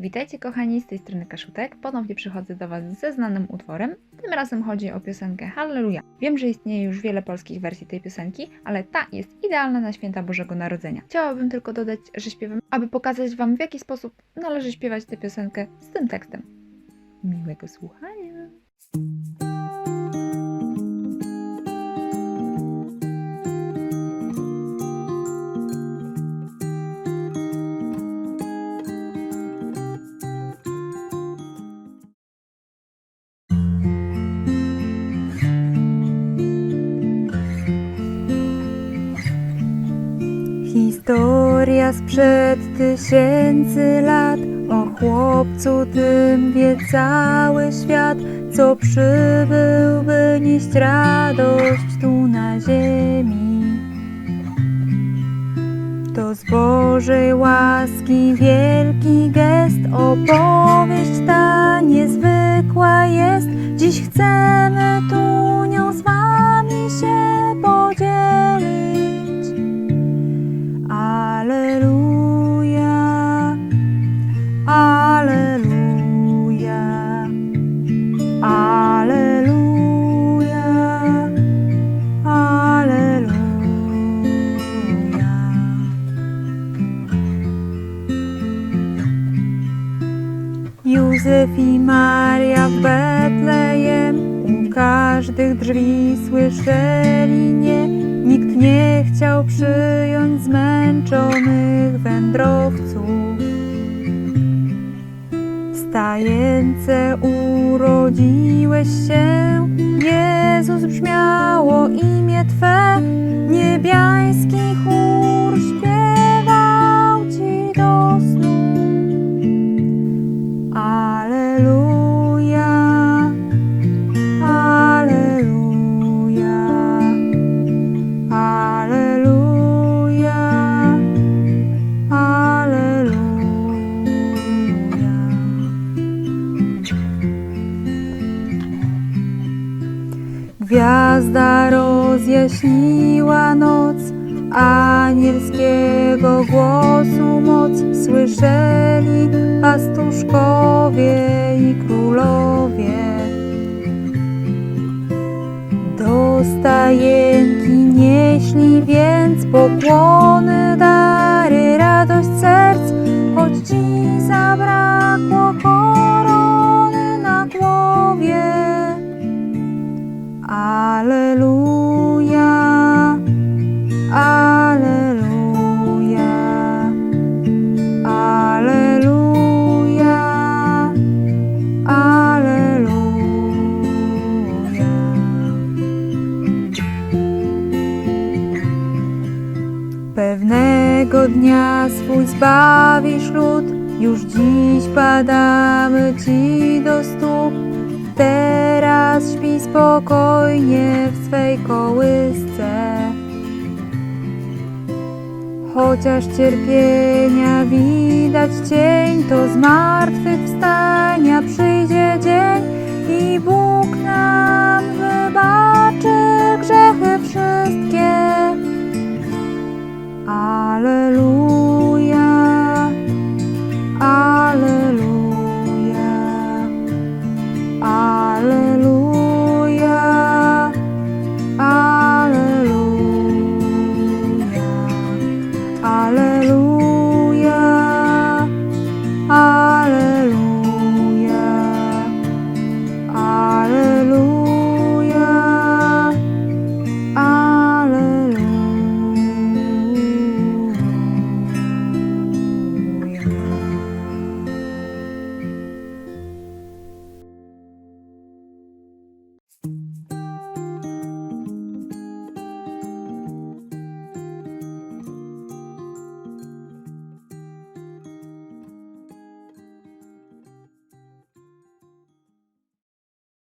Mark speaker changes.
Speaker 1: Witajcie kochani, z tej strony Kaszutek. Ponownie przychodzę do Was ze znanym utworem. Tym razem chodzi o piosenkę Halleluja. Wiem, że istnieje już wiele polskich wersji tej piosenki, ale ta jest idealna na święta Bożego Narodzenia. Chciałabym tylko dodać, że śpiewam, aby pokazać Wam w jaki sposób należy śpiewać tę piosenkę z tym tekstem. Miłego słuchania!
Speaker 2: Historia sprzed tysięcy lat. O chłopcu tym wie cały świat. Co przybył, by nieść radość tu na ziemi? To z Bożej łaski wielki gest. Opowieść ta niezwykła jest. Dziś chcemy Józef i Maria w Betlejem u każdych drzwi słyszeli nie. Nikt nie chciał przyjąć zmęczonych wędrowców. Stajence urodziłeś się, Jezus brzmiało imię Twe, niebiański Gwiazda rozjaśniła noc, anielskiego głosu moc słyszeli pastuszkowie i królowie. Do stajenki nieśli więc pokłony, dary, radość serc, Aleluja, Aleluja, Aleluja, Aleluja. Pewnego dnia swój zbawisz lud, już dziś padamy Ci do stóp teraz śpi spokojnie w swej kołysce. Chociaż cierpienia widać cień, to zmartwychwstania przyjdzie dzień i Bóg na